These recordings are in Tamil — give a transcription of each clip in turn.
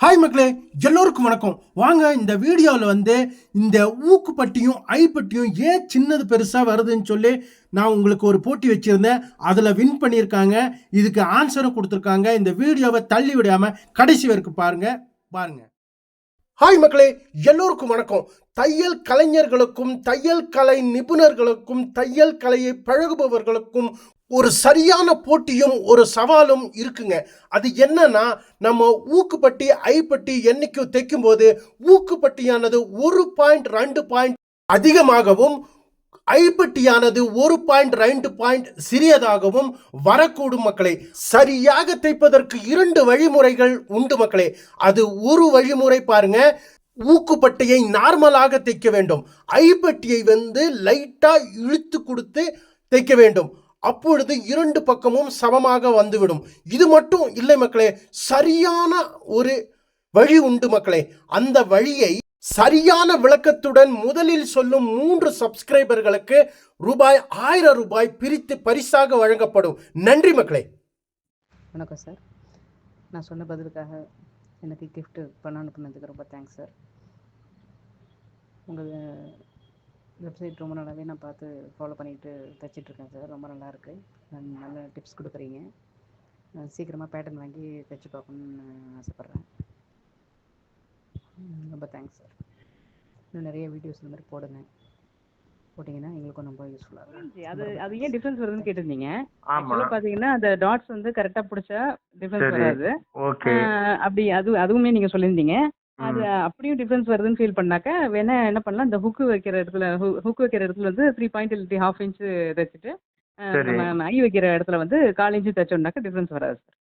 ஹாய் மக்களே. எல்லோருக்கும் வணக்கம். வாங்க இந்த வீடியோவில் வந்து இந்த ஊக்குப்பட்டியும் ஐப்பட்டியும் ஏன் சின்னது பெருசாக வருதுன்னு சொல்லி நான் உங்களுக்கு ஒரு போட்டி வச்சுருந்தேன். அதில் வின் பண்ணியிருக்காங்க. இதுக்கு ஆன்சரும் கொடுத்துருக்காங்க. இந்த வீடியோவை தள்ளி விடாமல் கடைசி வரைக்கும் பாருங்க. பாருங்க. ஹாய் மக்களே. எல்லோருக்கும் வணக்கம். தையல் கலைஞர்களுக்கும் தையல் கலை நிபுணர்களுக்கும் தையல் கலையை பழகுபவர்களுக்கும் ஒரு சரியான போட்டியும் ஒரு சவாலும் இருக்குங்க. அது என்னன்னா நம்ம ஊக்குப்பட்டி ஐப்பட்டி என்னைக்கு தைக்கும் போது ஊக்குப்பட்டியானது ஒரு பாயிண்ட் ரெண்டு பாயிண்ட் அதிகமாகவும் ஐப்பட்டியானது ஒரு பாயிண்ட் ரெண்டு பாயிண்ட் சிறியதாகவும் வரக்கூடும் மக்களே. சரியாக தைப்பதற்கு இரண்டு வழிமுறைகள் உண்டு மக்களே. அது ஒரு வழிமுறை பாருங்க. ஊக்குப்பட்டியை நார்மலாக தைக்க வேண்டும். ஐப்பட்டியை வந்து லைட்டாக இழுத்து கொடுத்து தைக்க வேண்டும். அப்பொழுது இரண்டு பக்கமும் சமமாக வந்துவிடும். இது மட்டும் இல்லை மக்களே சரியான ஒரு வழி உண்டு மக்களே. அந்த வழியை சரியான விளக்கத்துடன் முதலில் சொல்லும் மூன்று சப்ஸ்கிரைபர்களுக்கு ரூபாய் ஆயிரம் ரூபாய் பிரித்து பரிசாக வழங்கப்படும். நன்றி மக்களே. வணக்கம் சார். நான் சொன்ன பதிலுக்காக எனக்கு கிஃப்ட் பண்ண அனுப்புனதுக்கு ரொம்ப தேங்க்ஸ் சார். உங்கள் வெப்சைட் ரொம்ப நல்லாவே நான் பார்த்து ஃபாலோ பண்ணிட்டு தைச்சிட்ருக்கேன் சார். ரொம்ப நல்லா இருக்கு நான் நல்ல டிப்ஸ் கொடுக்குறீங்க. நான் சீக்கிரமாக பேட்டர்ன் வாங்கி தைச்சு பார்க்கணுன்னு ஆசைப்பட்றேன். ரொம்ப தேங்க்ஸ் சார். இன்னும் நிறைய வீடியோஸ் இந்த மாதிரி போடுங்க. போட்டிங்கன்னா எங்களுக்கும் ரொம்ப யூஸ்ஃபுல்லாக இருக்கும். அது அது ஏன் டிஃபரன்ஸ் வருதுன்னு கேட்டிருந்தீங்க? ஆமா. ஆக்சுவலாக பார்த்தீங்கன்னா அந்த டாட்ஸ் வந்து கரெக்டாக பிடிச்சா டிஃபரன்ஸ் சரி. வராது. ஓகே அப்படி அது அதுவுமே நீங்கள் சொல்லியிருந்தீங்க. அது அப்படியும் டிஃபரன்ஸ் வருதுன்னு ஃபீல் பண்ணாக்க வேணா என்ன பண்ணலாம் இந்த ஹுக்கு வைக்கிற இடத்துல ஹுக் வைக்கிற இடத்துல வந்து த்ரீ பாயிண்ட் இல்லாட்டி ஹாஃப் இன்ச் தைச்சிட்டு. நம்ம ஐ வைக்கிற இடத்துல வந்து கால் இன்ச்சு தைச்சோம்னாக்க டிஃபரன்ஸ் வராது சார்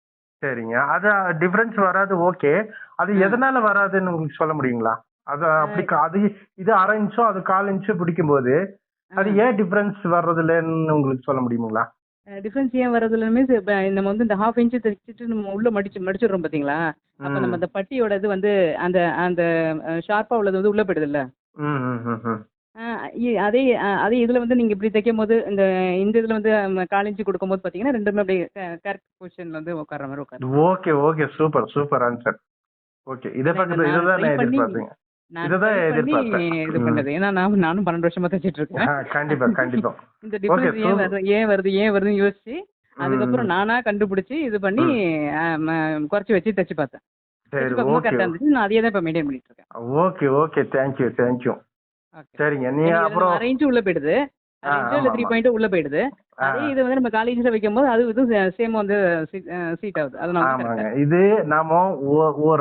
சரிங்க. அது டிஃபரன்ஸ் வராது ஓகே அது. எதனால வராதுன்னு உங்களுக்கு சொல்ல முடியுங்களா? அது அப்படி அது இது அரை இன்ச்சோ அது கால் இன்ச்சோ பிடிக்கும்போது அது ஏன் டிஃபரன்ஸ் வர்றதில்லன்னு உங்களுக்கு சொல்ல முடியுங்களா? டிஃபரன்ஸ் ஏன் வரதுல மீன்ஸ் நம்ம வந்து இந்த ஹாஃப் இன்ச்சு தைச்சிட்டு நம்ம உள்ள மடிச்சு மடிச்சிடுறோம் பார்த்தீங்களா அப்போ நம்ம அந்த பட்டியோட இது வந்து அந்த அந்த ஷார்ப்பாக உள்ளது வந்து உள்ள போயிடுதுல்ல? அதே அதே இதுல வந்து நீங்க இப்படி தைக்கும் போது இந்த இந்த இதுல வந்து கால் இன்ச்சு கொடுக்கும்போது பாத்தீங்கன்னா ரெண்டுமே அப்படியே கரெக்ட் பொசிஷன்ல வந்து உட்கார்ற மாதிரி உட்காரு okay okay. Super super answer okay. இதை நான் இதுதான் நான் எதிர்பார்த்தேன். இது. பண்ணது. ஏன்னா நான் நானும் பன்னெண்டு வருஷமா தைச்சிட்டு இருக்கேன். இந்த டிஃபரன்ஸ் ஏன் வருது ஏன் வருது ஏன் வருதுன்னு யோசிச்சு அதுக்கப்புறம் நானா கண்டுபிடிச்சு இது பண்ணி குறைச்சி வச்சு தைச்சு பார்த்தேன். கரெக்டா இருந்துச்சு. நான் அதே தான் இப்போ மெயின்டைன் பண்ணிட்டு இருக்கேன். ஓகே ஓகே சரிங்க நீ எனக்கு இதுல அப்புறம் இன்ச்சு உள்ள போயிடுது. இல்ல ஆமா, த்ரீ ஆமா. பாயிண்ட் உள்ள போயிடுது. அதே இது வந்து நம்ம காலேஜ்ல வைக்கும் போது அது இது சேம் வந்து சீட் ஆகுது. அதனால இது நாம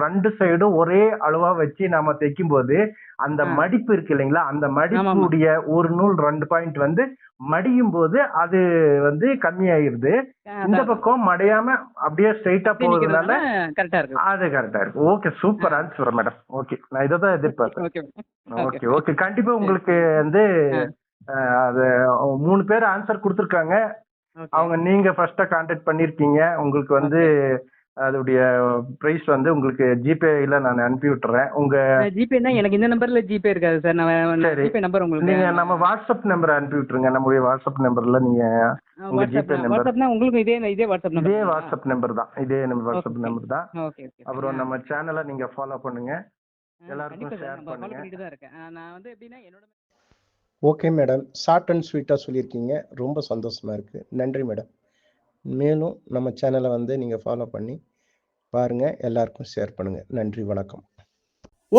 ரெண்டு சைடும் ஒரே அளவா வச்சு நாம தைக்கும் போது அந்த. மடிப்பு இருக்கு இல்லைங்களா? அந்த. மடிப்புடைய ஒரு நூல் ரெண்டு பாயிண்ட் வந்து மடியும் போது அது வந்து கம்மியாயிருது. இந்த பக்கம் மடையாம அப்படியே ஸ்ட்ரைட்டா போறதுனால கரெக்டா இருக்கு. அது கரெக்டா இருக்கு. Okay super answer madam okay நான் இதை தான் எதிர்பார்த்தேன். ஓகே ஓகே கண்டிப்பா உங்களுக்கு வந்து அது மூணு பேர் ஆன்சர் கொடுத்துருக்காங்க. அவங்க நீங்க ஃபர்ஸ்டா கான்டாக்ட் பண்ணிருக்கீங்க. உங்களுக்கு வந்து அதோடைய பிரைஸ் வந்து உங்களுக்கு ஜிபேல நான் அனுப்பி விட்டுறேன். உங்க ஜிபே எனக்கு இந்த நம்பர்ல ஜிபே இருக்காது சார். நான். ஜிபே நம்பர் உங்களுக்கு நீங்க நம்ம வாட்ஸ்அப் நம்பர் அனுப்பி விட்டுருங்க. நம்முடைய வாட்ஸ்அப் நம்பர்ல நீங்க உங்க GPay number. வாட்ஸ்அப்னா உங்களுக்கு இதே இதே வாட்ஸ்அப் நம்பர் இதே வாட்ஸ்அப் நம்பர் தான். இதே நம்ம வாட்ஸ்அப். நம்பர் தான். ஓகே அப்புறம் நம்ம சேனலை நீங்க ஃபாலோ பண்ணுங்க. எல்லாருக்கும் ஃபாலோ பண்ணுங்க. நான் வந்து எப்படின்னா என்னோட ஓகே மேடம். ஷார்ட் அண்ட் ஸ்வீட்டாக சொல்லியிருக்கீங்க. ரொம்ப சந்தோஷமாக இருக்குது நன்றி மேடம். மேலும் நம்ம சேனலை வந்து நீங்கள் ஃபாலோ பண்ணி பாருங்கள் எல்லாருக்கும் ஷேர் பண்ணுங்கள் நன்றி வணக்கம்.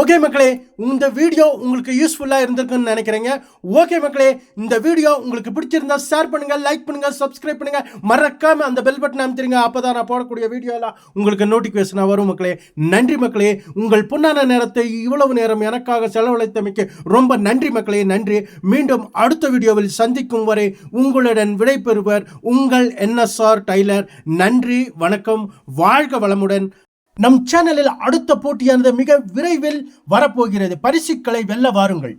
ஓகே மக்களே இந்த வீடியோ உங்களுக்கு யூஸ்ஃபுல்லாக இருந்திருக்குன்னு நினைக்கிறேங்க. ஓகே மக்களே இந்த வீடியோ உங்களுக்கு பிடிச்சிருந்தா ஷேர் பண்ணுங்கள் லைக் பண்ணுங்கள் சப்ஸ்கிரைப் பண்ணுங்கள் மறக்காம அந்த பெல் பட்டன் அமைச்சிருங்க அப்பதான் நான் போடக்கூடிய வீடியோலாம் உங்களுக்கு நோட்டிஃபிகேஷனாக வரும் மக்களே. நன்றி மக்களே. உங்கள் பொன்னான நேரத்தை இவ்வளவு நேரம் எனக்காக செலவழித்தமைக்கு ரொம்ப நன்றி மக்களே. நன்றி. மீண்டும் அடுத்த வீடியோவில் சந்திக்கும் வரை உங்களுடன் விடைபெறுவர் உங்கள் என்எஸ்ஆர் டைலர் நன்றி வணக்கம். வாழ்க வளமுடன். நம் சேனலில் அடுத்த போட்டியானது மிக விரைவில் வரப்போகிறது. பரிசுகளை வெல்ல வாருங்கள்.